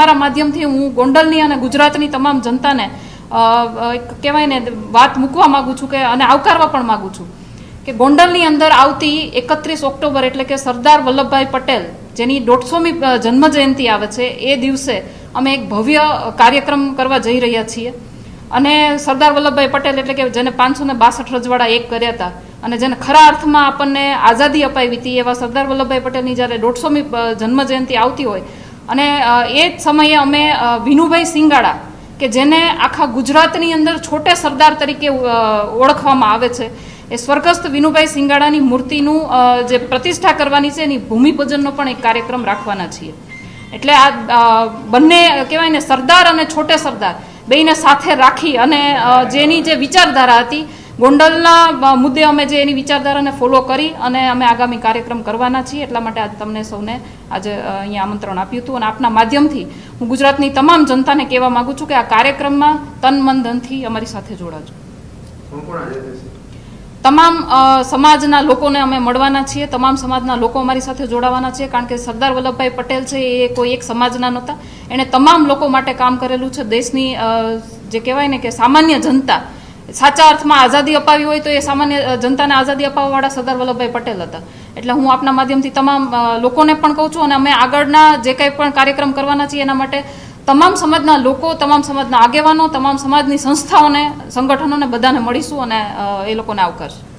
તમારા માધ્યમથી હું ગોંડલની અને ગુજરાતની તમામ જનતાને એક કહેવાય ને, વાત મૂકવા માંગુ છું કે, અને આવકારવા પણ માંગુ છું કે ગોંડલની અંદર આવતી એકત્રીસ ઓક્ટોબર એટલે કે સરદાર વલ્લભભાઈ પટેલ, જેની દોઢસોમી જન્મ જયંતિ આવે છે, એ દિવસે અમે એક ભવ્ય કાર્યક્રમ કરવા જઈ રહ્યા છીએ. અને સરદાર વલ્લભભાઈ પટેલ એટલે કે જેને પાંચસો ને બાસઠ રજવાડા એક કર્યા હતા અને જેને ખરા અર્થમાં આપણને આઝાદી અપાવી હતી એવા સરદાર વલ્લભભાઈ પટેલની જ્યારે દોઢસોમી જન્મ જયંતિ આવતી હોય અને એ જ સમયે અમે વિનુભાઈ સિંગાડા, કે જેને આખા ગુજરાતની અંદર છોટે સરદાર તરીકે ઓળખવામાં આવે છે, એ સ્વર્ગસ્થ વિનુભાઈ સિંગાડાની મૂર્તિનું જે પ્રતિષ્ઠા કરવાની છે, એની ભૂમિપૂજનનો પણ એક કાર્યક્રમ રાખવાના છીએ. એટલે આ બંને કહેવાય ને, સરદાર અને છોટે સરદાર, બેયને સાથે રાખી અને જેની જે વિચારધારા હતી ગોંડલના મુદ્દે અમે જે એની વિચારધારાને ફોલો કરી અને અમે આગામી કાર્યક્રમ કરવાના છીએ એટલા માટે આજ તમને સૌને આજે અહીંયા આમંત્રણ આપ્યું હતું. અને આપના માધ્યમથી હું ગુજરાતની તમામ જનતાને કહેવા માંગુ છું કે આ કાર્યક્રમમાં તન મન ધનથી અમારી સાથે જોડાજો. તમામ સમાજના લોકોને અમે મળવાના છીએ તમામ સમાજના લોકો અમારી સાથે જોડાવાના છે કારણ કે સરદાર વલ્લભભાઈ પટેલ છે એ કોઈ એક સમાજના નહોતા. એણે તમામ લોકો માટે કામ કરેલું છે. દેશની જે કહેવાય ને કે સામાન્ય જનતા સાચા અર્થમાં આઝાદી અપાવી હોય તો એ સામાન્ય જનતાને આઝાદી અપાવવાવાળા સરદાર વલ્લભભાઈ પટેલ હતા. એટલે હું આપના માધ્યમથી તમામ લોકોને પણ કહું છું અને અમે આગળના જે કંઈ પણ કાર્યક્રમ કરવાના છીએ એના માટે તમામ સમાજના લોકો, તમામ સમાજના આગેવાનો, તમામ સમાજની સંસ્થાઓને, સંગઠનોને બધાને મળીશું અને એ લોકોને આવકારશું.